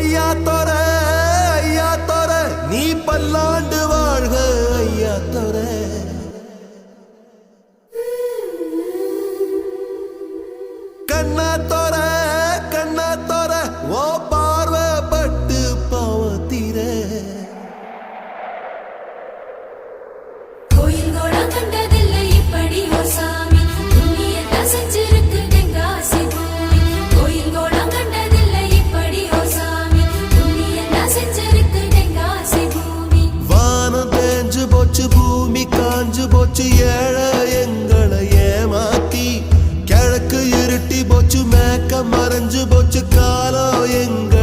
ya to போச்சு ஏழ எங்களை ஏமாத்தி கிழக்கு இருட்டி போச்சு மேக்க மறைஞ்சு போச்சு காலம் எங்க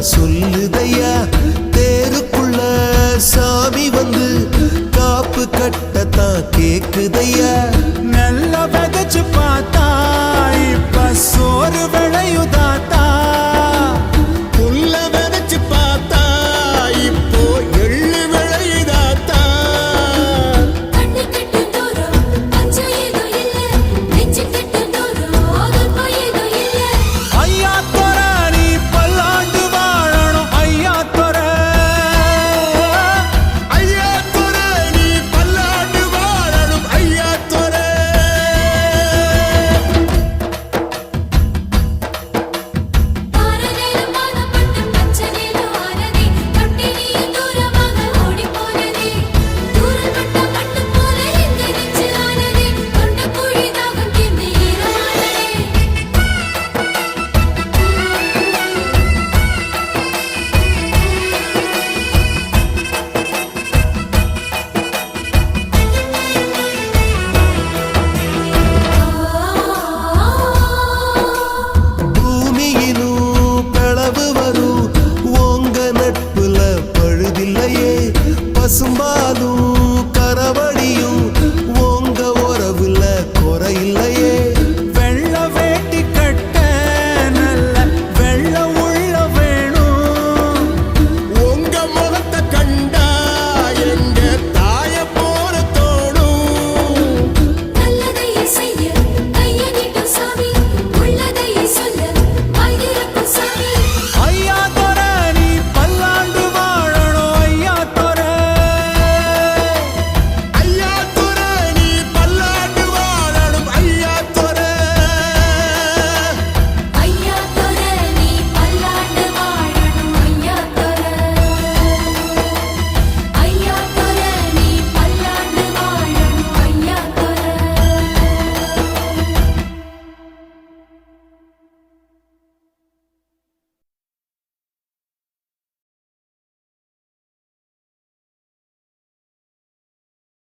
சொல்லுதையா? தேருக்குள்ள சாமி வந்து காப்பு கட்டத்தான் கேக்குதையா?